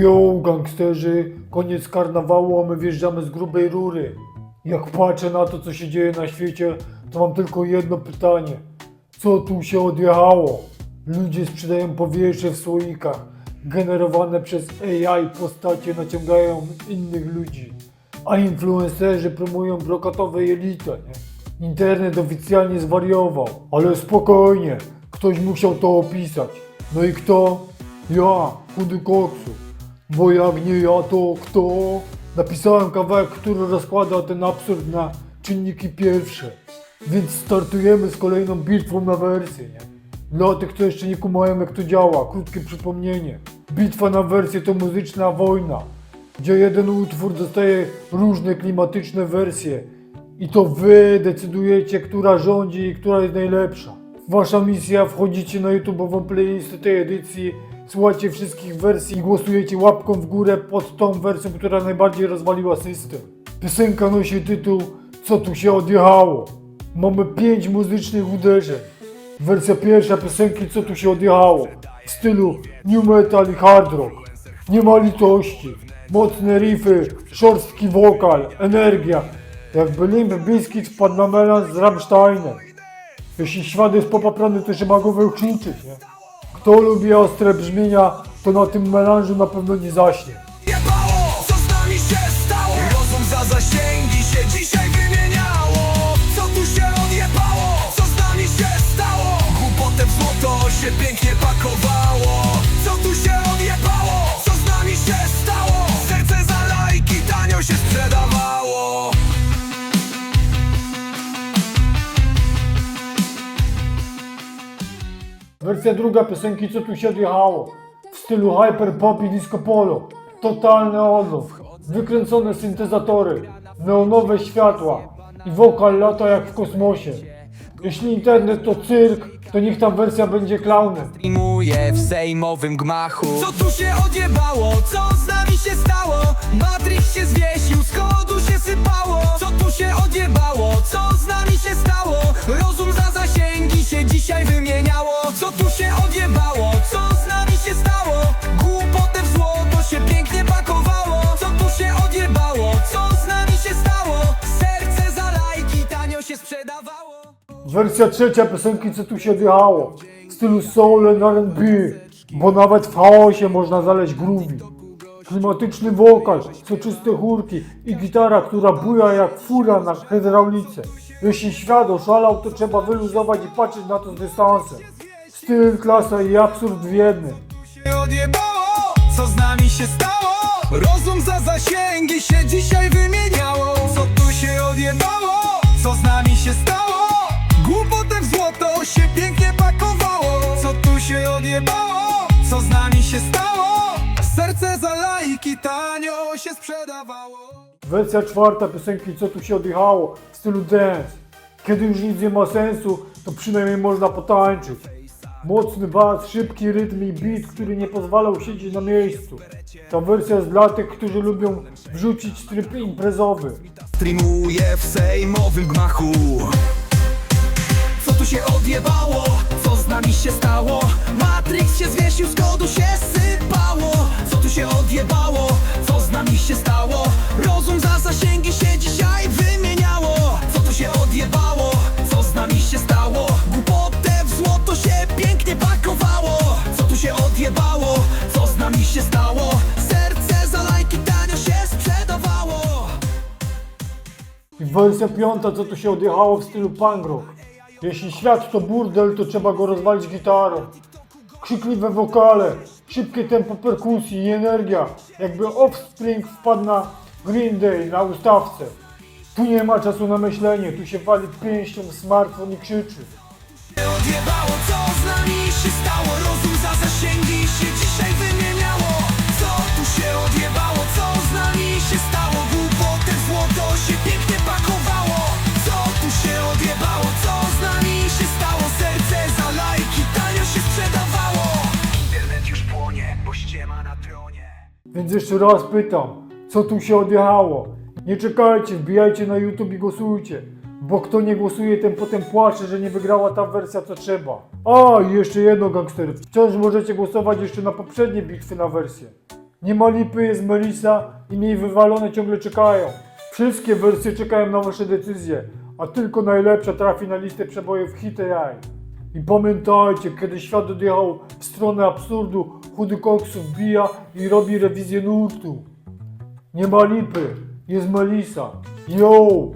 Jo, gangsterzy, koniec karnawału, a my wjeżdżamy z grubej rury. Jak patrzę na to, co się dzieje na świecie, to mam tylko jedno pytanie. Co tu się odjechało? Ludzie sprzedają powietrze w słoikach. Generowane przez AI postacie naciągają innych ludzi. A influencerzy promują brokatowe jelita, nie? Internet oficjalnie zwariował. Ale spokojnie, ktoś musiał to opisać. No i kto? Ja, chudy koksu. Bo jak nie ja, to kto? Napisałem kawałek, który rozkłada ten absurd na czynniki pierwsze. Więc startujemy z kolejną bitwą na wersję? Dla tych, co jeszcze nie kumają jak to działa, krótkie przypomnienie. Bitwa na wersję to muzyczna wojna, gdzie jeden utwór dostaje różne klimatyczne wersje i to wy decydujecie, która rządzi i która jest najlepsza. Wasza misja, wchodzicie na YouTube'ową playlistę tej edycji, słuchacie wszystkich wersji i głosujecie łapką w górę pod tą wersją, która najbardziej rozwaliła system. Piosenka nosi tytuł Co tu się odjechało? Mamy pięć muzycznych uderzeń. Wersja pierwsza piosenki Co tu się odjechało? W stylu new metal i hard rock. Nie ma litości. Mocne riffy, szorstki wokal, energia. Jakby Limp Bizkit wpadł na melanż z Rammsteinem. Jeśli świat jest popaprany, to trzeba go wykluczyć, nie? Kto lubi ostre brzmienia, to na tym melanżu na pewno nie zaśnie. Wersja druga piosenki Co tu się odjechało? W stylu hyperpop i disco polo. Totalny odlot. Wykręcone syntezatory, neonowe światła i wokal lata jak w kosmosie. Jeśli internet to cyrk, to niech ta wersja będzie klaunem. Streamuję w sejmowym gmachu Co tu się odjebało? Co z nami się stało? Matrix się zwiesił, z kodu się sypało Co tu się odjebało? Co dzisiaj wymieniało Co tu się odjebało? Co z nami się stało? Głupotę w się pięknie pakowało Co tu się odjebało? Co z nami się stało? Serce za lajki tanio się sprzedawało Wersja trzecia piosenki Co tu się odjechało? W stylu soul and R&B, bo nawet w chaosie można znaleźć groovy. Klimatyczny wokal, soczyste chórki i gitara, która buja jak fura na hydraulice. Jeśli świat oszalał, to trzeba wyluzować i patrzeć na to z dystansem. Styl, klasa i absurd w jednym. odjebało? Co z nami się stało? Rozum za zasięgi się dzisiaj wymieniało Co tu się odjebało? Co z nami się stało? Głupotę w złoto się pięknie pakowało Co tu się odjebało? Co z nami się stało? Serce za lajki tanio się sprzedawało Wersja czwarta piosenki Co tu się odjechało w stylu dance. Kiedy już nic nie ma sensu, to przynajmniej można potańczyć. Mocny bas, szybki rytm i beat, który nie pozwalał siedzieć na miejscu. Ta wersja jest dla tych, którzy lubią wrzucić tryb imprezowy. Streamuję w sejmowym gmachu Co tu się odjebało? Co z nami się stało? Matrix się zwiesił, z kodu się sypało Co tu się odjebało? Nami się stało? Rozum za zasięgi się dzisiaj wymieniało Co tu się odjebało? Co z nami się stało? Głupotę w złoto się pięknie pakowało Co tu się odjebało? Co z nami się stało? Serce za lajki tanio się sprzedawało wersja piąta, co tu się odjechało w stylu punk rock. Jeśli świat to burdel, to trzeba go rozwalić gitarą. Krzykliwe wokale, szybkie tempo perkusji i energia, jakby Offspring wpadł na Green Day na ustawce. Tu nie ma czasu na myślenie, tu się wali pięścią w smartfon i krzyczy. Odjebało, co z nami się stało Rozum za zasięgi się dzisiaj Więc jeszcze raz pytam, co tu się odjechało? Nie czekajcie, wbijajcie na YouTube i głosujcie. Bo kto nie głosuje, ten potem płacze, że nie wygrała ta wersja, co trzeba. A, i jeszcze jedno, gangsterów. Wciąż możecie głosować jeszcze na poprzednie bitwy na wersję. Nie ma lipy, jest Melisa i mniej wywalone ciągle czekają. Wszystkie wersje czekają na wasze decyzje, a tylko najlepsza trafi na listę przebojów Hit AI. I pamiętajcie, kiedy świat odjechał w stronę absurdu, chudy koksu wbija i robi rewizję nurtu. Nie ma lipy, jest Melisa. Yo!